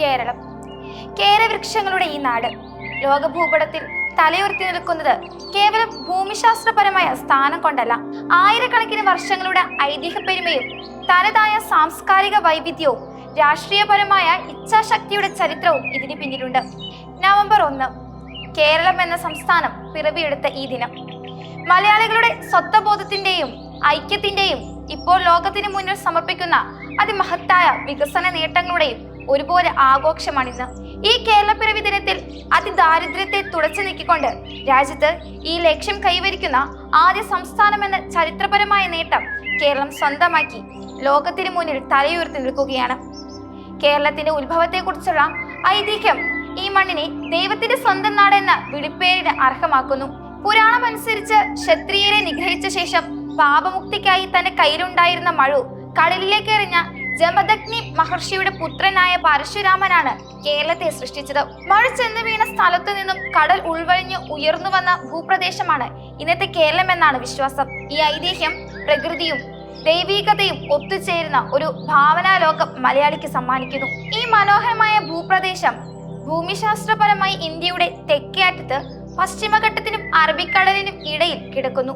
കേരളം. കേരവൃക്ഷങ്ങളുടെ ഈ നാട് ലോകഭൂപടത്തിൽ തലയുർത്തി നിൽക്കുന്നത് കേവലം ഭൂമിശാസ്ത്രപരമായ സ്ഥാനം കൊണ്ടല്ല ആയിരക്കണക്കിന് വർഷങ്ങളുടെ ഐതിഹ്യപ്പെരുമയും തനതായ സാംസ്കാരിക വൈവിധ്യവും രാഷ്ട്രീയപരമായ ഇച്ഛാശക്തിയുടെ ചരിത്രവും ഇതിന് പിന്നിലുണ്ട്. നവംബർ ഒന്ന് കേരളം എന്ന സംസ്ഥാനം പിറവിയെടുത്ത ഈ ദിനം. മലയാളികളുടെ സ്വത്വബോധത്തിന്റെയും ഐക്യത്തിന്റെയും ഇപ്പോൾ ലോകത്തിന് മുന്നിൽ സമർപ്പിക്കുന്ന അതിമഹത്തായ വികസന നേട്ടങ്ങളുടെയും ഒരുപോലെ ആഘോഷമാണിന്ന്. ഈ കേരളപ്പിറവി ദിനത്തിൽ അതിദാരിദ്ര്യത്തെ തുടച്ചു നീക്കിക്കൊണ്ട് രാജ്യത്ത് ഈ ലക്ഷ്യം കൈവരിക്കുന്ന ആദ്യ സംസ്ഥാനമെന്ന ചരിത്രപരമായ നേട്ടം കേരളം സ്വന്തമാക്കി ലോകത്തിന് മുന്നിൽ തലയുയർത്തി നിൽക്കുകയാണ്. കേരളത്തിന്റെ ഉത്ഭവത്തെക്കുറിച്ചുള്ള ഐതിഹ്യം ഈ മണ്ണിനെ ദൈവത്തിന്റെ സ്വന്തം നാട് എന്ന വിളിപ്പേരിന് അർഹമാക്കുന്നു. പുരാണം അനുസരിച്ച് ക്ഷത്രിയരെ നിഗ്രഹിച്ച ശേഷം പാപമുക്തിക്കായി തന്റെ കയ്യിലുണ്ടായിരുന്ന മഴു കടലിലേക്ക് എറിഞ്ഞ ജമദഗ്നി മഹർഷിയുടെ പുത്രനായ പരശുരാമനാണ് കേരളത്തെ സൃഷ്ടിച്ചത്. മഴ ചെന്ന് വീണ സ്ഥലത്തു നിന്നും കടൽ ഉൾവഴിഞ്ഞ് ഉയർന്നു വന്ന ഭൂപ്രദേശമാണ് ഇന്നത്തെ കേരളം എന്നാണ് വിശ്വാസം. ഈ ഐതിഹ്യം പ്രകൃതിയും ദൈവീകതയും ഒത്തുചേരുന്ന ഒരു ഭാവനാലോകം മലയാളിക്ക് സമ്മാനിക്കുന്നു. ഈ മനോഹരമായ ഭൂപ്രദേശം ഭൂമിശാസ്ത്രപരമായി ഇന്ത്യയുടെ തെക്കേ അറ്റത്ത് പശ്ചിമഘട്ടത്തിനും അറബിക്കടലിനും ഇടയിൽ കിടക്കുന്നു.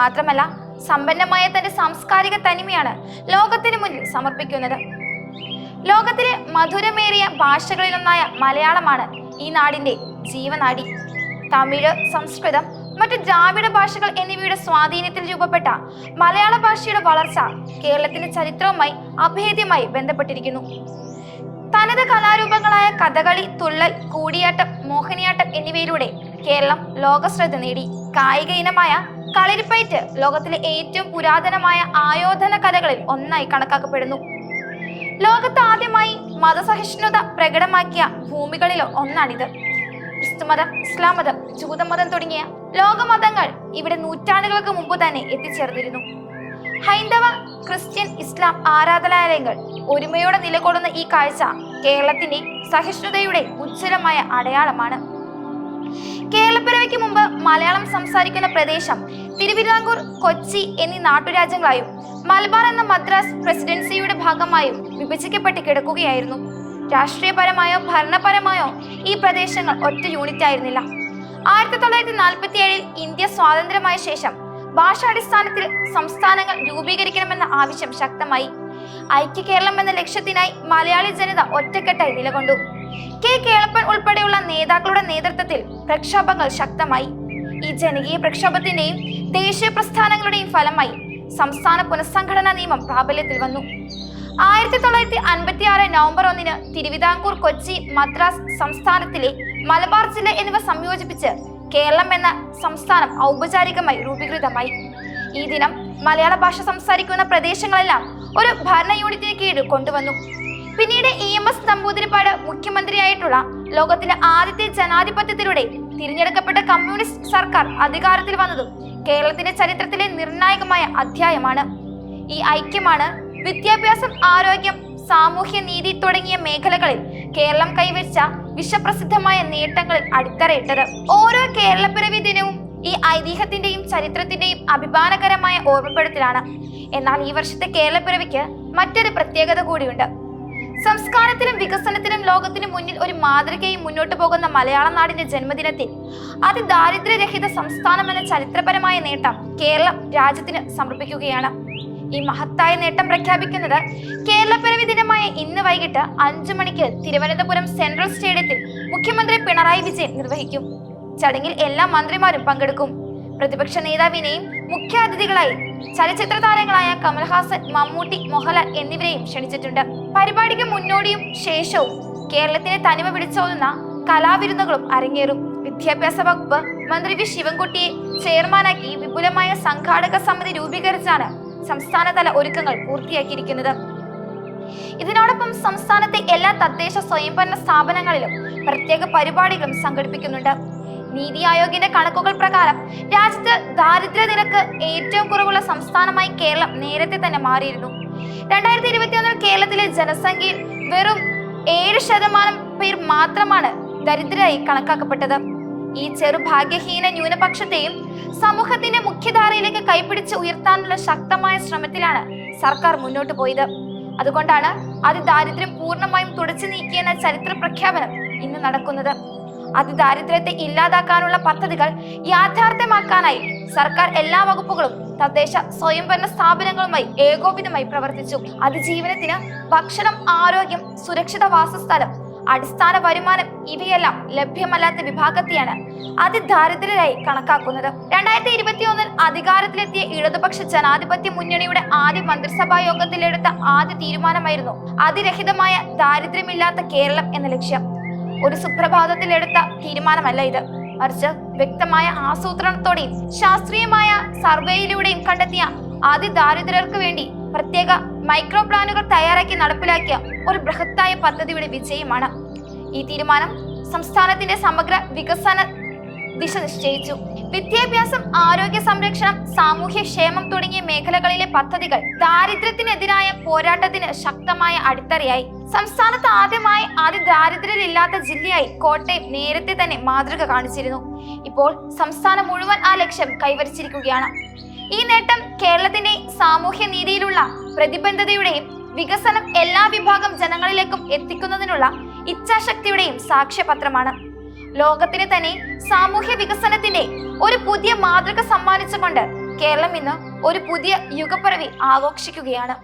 മാത്രമല്ല സമ്പന്നമായ തന്റെ സാംസ്കാരിക തനിമയാണ് ലോകത്തിന് മുന്നിൽ സമർപ്പിക്കുന്നത്. ലോകത്തിലെ മധുരമേറിയ ഭാഷകളിലൊന്നായ മലയാളമാണ് ഈ നാടിന്റെ ജീവനാടി. തമിഴ് സംസ്കൃതം മറ്റ് ദ്രാവിഡ ഭാഷകൾ എന്നിവയുടെ സ്വാധീനത്തിൽ രൂപപ്പെട്ട മലയാള ഭാഷയുടെ വളർച്ച കേരളത്തിന്റെ ചരിത്രവുമായി അഭേദ്യമായി ബന്ധപ്പെട്ടിരിക്കുന്നു. തനത് കലാരൂപങ്ങളായ കഥകളി തുള്ളൽ കൂടിയാട്ടം മോഹിനിയാട്ടം എന്നിവയിലൂടെ കേരളം ലോകശ്രദ്ധ നേടി. കായിക ഇനമായ കളരിപ്പയറ്റ് ലോകത്തിലെ ഏറ്റവും പുരാതനമായ ആയോധന കലകളിൽ ഒന്നായി കണക്കാക്കപ്പെടുന്നു. ലോകത്ത് ആദ്യമായി മതസഹിഷ്ണുത പ്രകടമാക്കിയ ഭൂമികളിൽ ഒന്നാണിത്. ക്രിസ്തുമതം ഇസ്ലാം മതം ജൂതമതം തുടങ്ങിയ ലോകമതങ്ങൾ ഇവിടെ നൂറ്റാണ്ടുകൾക്ക് മുമ്പ് തന്നെ എത്തിച്ചേർന്നിരുന്നു. ഹൈന്ദവ ക്രിസ്ത്യൻ ഇസ്ലാം ആരാധനാലയങ്ങൾ ഒരുമയോടെ നിലകൊള്ളുന്ന ഈ കാഴ്ച കേരളത്തിന്റെ സഹിഷ്ണുതയുടെ ഉജ്ജ്വലമായ അടയാളമാണ്. കേരളപ്പിറവിക്ക് മുമ്പ് മലയാളം സംസാരിക്കുന്ന പ്രദേശം തിരുവിതാംകൂർ കൊച്ചി എന്നീ നാട്ടുരാജ്യങ്ങളായും മലബാർ എന്ന മദ്രാസ് പ്രസിഡൻസിയുടെ ഭാഗമായും വിഭജിക്കപ്പെട്ട് കിടക്കുകയായിരുന്നു. രാഷ്ട്രീയപരമായോ ഭരണപരമായോ ഈ പ്രദേശങ്ങൾ ഒറ്റ യൂണിറ്റ് ആയിരുന്നില്ല. ആയിരത്തി തൊള്ളായിരത്തി നാൽപ്പത്തി ഏഴിൽ ഇന്ത്യ സ്വാതന്ത്ര്യമായ ശേഷം ഭാഷാടിസ്ഥാനത്തിൽ സംസ്ഥാനങ്ങൾ രൂപീകരിക്കണമെന്ന ആവശ്യം ശക്തമായി. ഐക്യ കേരളം എന്ന ലക്ഷ്യത്തിനായി മലയാളി ജനത ഒറ്റക്കെട്ടായി നിലകൊണ്ടു. കെ. കേളപ്പൻ ഉൾപ്പെടെയുള്ള നേതാക്കളുടെ നേതൃത്വത്തിൽ പ്രക്ഷോഭങ്ങൾ ശക്തമായി. ഈ ജനകീയ പ്രക്ഷോഭത്തിന്റെയും ദേശീയ പ്രസ്ഥാനങ്ങളുടെയും ഫലമായി സംസ്ഥാന പുനഃസംഘടനാ നിയമം പ്രാബല്യത്തിൽ വന്നു. ആയിരത്തി തൊള്ളായിരത്തി അൻപത്തി ആറ് നവംബർ ഒന്നിന് തിരുവിതാംകൂർ കൊച്ചി മദ്രാസ് സംസ്ഥാനത്തിലെ മലബാർ ജില്ല എന്നിവ സംയോജിപ്പിച്ച് കേരളം എന്ന സംസ്ഥാനം ഔപചാരികമായി രൂപീകൃതമായി. ഈ ദിനം മലയാള ഭാഷ സംസാരിക്കുന്ന പ്രദേശങ്ങളെല്ലാം ഒരു ഭരണ യൂണിറ്റിന് കീഴിൽ കൊണ്ടുവന്നു. പിന്നീട് ഇ എം എസ് നമ്പൂതിരിപ്പാട് മുഖ്യമന്ത്രിയായിട്ടുള്ള ലോകത്തിലെ ആദ്യത്തെ ജനാധിപത്യത്തിലൂടെ തിരഞ്ഞെടുക്കപ്പെട്ട കമ്മ്യൂണിസ്റ്റ് സർക്കാർ അധികാരത്തിൽ വന്നതും കേരളത്തിന്റെ ചരിത്രത്തിലെ നിർണായകമായ അധ്യായമാണ്. ഈ ഐക്യമാണ് വിദ്യാഭ്യാസം ആരോഗ്യം സാമൂഹ്യ നീതി തുടങ്ങിയ മേഖലകളിൽ കേരളം കൈവരിച്ച വിശ്വപ്രസിദ്ധമായ നേട്ടങ്ങളിൽ അടിത്തറയിട്ടത്. ഓരോ കേരളപ്പിറവി ദിനവും ഈ ഐതിഹ്യത്തിന്റെയും ചരിത്രത്തിന്റെയും അഭിമാനകരമായ ഓർമ്മപ്പെടുത്തലാണ്. എന്നാൽ ഈ വർഷത്തെ കേരളപ്പിറവിക്ക് മറ്റൊരു പ്രത്യേകത കൂടിയുണ്ട്. സംസ്കാരത്തിലും വികസനത്തിലും ലോകത്തിന് മുന്നിൽ ഒരു മാതൃകയും മുന്നോട്ടു പോകുന്ന മലയാള നാടിന്റെ ജന്മദിനത്തിൽ അതിദാരിദ്ര്യരഹിത സംസ്ഥാനം എന്ന ചരിത്രപരമായ നേട്ടം കേരളം രാജ്യത്തിന് സമർപ്പിക്കുകയാണ്. ഈ മഹത്തായ നേട്ടം പ്രഖ്യാപിക്കുന്നത് കേരളപ്പിറവി ദിനമായ ഇന്ന് വൈകിട്ട് അഞ്ചു മണിക്ക് തിരുവനന്തപുരം സെൻട്രൽ സ്റ്റേഡിയത്തിൽ മുഖ്യമന്ത്രി പിണറായി വിജയൻ നിർവഹിക്കും. ചടങ്ങിൽ എല്ലാ മന്ത്രിമാരും പങ്കെടുക്കും. പ്രതിപക്ഷ നേതാവിനെയും മുഖ്യാതിഥികളായി ചലച്ചിത്ര താരങ്ങളായ കമൽഹാസൻ മമ്മൂട്ടി മോഹൻലാൽ എന്നിവരെയും ക്ഷണിച്ചിട്ടുണ്ട്. പരിപാടിക്ക് മുന്നോടിയും ശേഷവും കേരളത്തിനെ തനിമ വിളിച്ചോതുന്ന കലാവിരുന്നുകളും അരങ്ങേറും. വിദ്യാഭ്യാസ വകുപ്പ് മന്ത്രി വി. ശിവൻകുട്ടിയെ ചെയർമാനാക്കി വിപുലമായ സംഘാടക സമിതി രൂപീകരിച്ചാണ് സംസ്ഥാനതല ഒരുക്കങ്ങൾ പൂർത്തിയാക്കിയിരിക്കുന്നത്. ഇതിനോടൊപ്പം സംസ്ഥാനത്തെ എല്ലാ തദ്ദേശ സ്വയംഭരണ സ്ഥാപനങ്ങളിലും പ്രത്യേക പരിപാടികളും സംഘടിപ്പിക്കുന്നുണ്ട്. നീതി ആയോഗിന്റെ കണക്കുകൾ പ്രകാരം രാജ്യത്ത് ദാരിദ്ര്യ നിരക്ക് ഏറ്റവും കുറവുള്ള സംസ്ഥാനമായി കേരളം നേരത്തെ തന്നെ മാറിയിരുന്നു. രണ്ടായിരത്തി ഇരുപത്തിയൊന്നിൽ കേരളത്തിലെ ജനസംഖ്യയിൽ വെറും ഏഴ് ശതമാനം പേർ മാത്രമാണ് ദരിദ്രരായി കണക്കാക്കപ്പെട്ടത്. ഈ ചെറുഭാഗ്യഹീന ന്യൂനപക്ഷത്തെയും സമൂഹത്തിന്റെ മുഖ്യധാരയിലേക്ക് കൈപിടിച്ച് ഉയർത്താനുള്ള ശക്തമായ ശ്രമത്തിലാണ് സർക്കാർ മുന്നോട്ട് പോയത്. അതുകൊണ്ടാണ് അതിദാരിദ്ര്യം പൂർണമായും തുടച്ചു നീക്കിയെന്ന ചരിത്ര പ്രഖ്യാപനം ഇന്ന് നടക്കുന്നത്. അതിദാരിദ്ര്യത്തെ ഇല്ലാതാക്കാനുള്ള പദ്ധതികൾ യാഥാർത്ഥ്യമാക്കാനായി സർക്കാർ എല്ലാ വകുപ്പുകളും തദ്ദേശ സ്വയംഭരണ സ്ഥാപനങ്ങളുമായി ഏകോപിതമായി പ്രവർത്തിച്ചു. അതിജീവനത്തിന് ഭക്ഷണം ആരോഗ്യം സുരക്ഷിത വാസസ്ഥലം അടിസ്ഥാന വരുമാനം ഇവയെല്ലാം ലഭ്യമല്ലാത്ത വിഭാഗത്തെയാണ് അതിദാരിദ്ര്യരായി കണക്കാക്കുന്നത്. രണ്ടായിരത്തി ഇരുപത്തിയൊന്നിൽ അധികാരത്തിലെത്തിയ ഇടതുപക്ഷ ജനാധിപത്യ മുന്നണിയുടെ ആദ്യ മന്ത്രിസഭാ യോഗത്തിലെടുത്ത ആദ്യ തീരുമാനമായിരുന്നു അതിരഹിതമായ ദാരിദ്ര്യമില്ലാത്ത കേരളം എന്ന ലക്ഷ്യം. ഒരു സുപ്രഭാതത്തിൽ എടുത്ത തീരുമാനമല്ല ഇത്. മറിച്ച് വ്യക്തമായ ആസൂത്രണത്തോടെയും ശാസ്ത്രീയമായ സർവേയിലൂടെയും കണ്ടെത്തിയ ആദ്യ ദാരിദ്രർക്ക് വേണ്ടി പ്രത്യേക മൈക്രോ പ്ലാനുകൾ തയ്യാറാക്കി നടപ്പിലാക്കിയ ഒരു ബൃഹത്തായ പദ്ധതിയുടെ വിജയമാണ്. ഈ തീരുമാനം സംസ്ഥാനത്തിന്റെ സമഗ്ര വികസന ദിശ നിശ്ചയിച്ചു. വിദ്യാഭ്യാസം ആരോഗ്യ സംരക്ഷണം സാമൂഹ്യ ക്ഷേമം തുടങ്ങിയ മേഖലകളിലെ പദ്ധതികൾ ദാരിദ്ര്യത്തിനെതിരായ പോരാട്ടത്തിന് ശക്തമായ അടിത്തറയായി. സംസ്ഥാനത്ത് ആദ്യമായി അതിദാരിദ്ര്യരില്ലാത്ത ജില്ലയായി കോട്ടയം നേരത്തെ തന്നെ മാതൃക കാണിച്ചിരുന്നു. ഇപ്പോൾ സംസ്ഥാനം മുഴുവൻ ആ ലക്ഷ്യം കൈവരിച്ചിരിക്കുകയാണ്. ഈ നേട്ടം കേരളത്തിന്റെ സാമൂഹ്യ നീതിയിലുള്ള പ്രതിബദ്ധതയുടെയും വികസനം എല്ലാ വിഭാഗം ജനങ്ങളിലേക്കും എത്തിക്കുന്നതിനുള്ള ഇച്ഛാശക്തിയുടെയും സാക്ഷ്യപത്രമാണ്. ലോകത്തിന് തന്നെ സാമൂഹ്യ വികസനത്തിന്റെ ഒരു പുതിയ മാതൃക സമ്മാനിച്ചുകൊണ്ട് കേരളം ഇന്ന് ഒരു പുതിയ യുഗപ്പിറവി ആഘോഷിക്കുകയാണ്.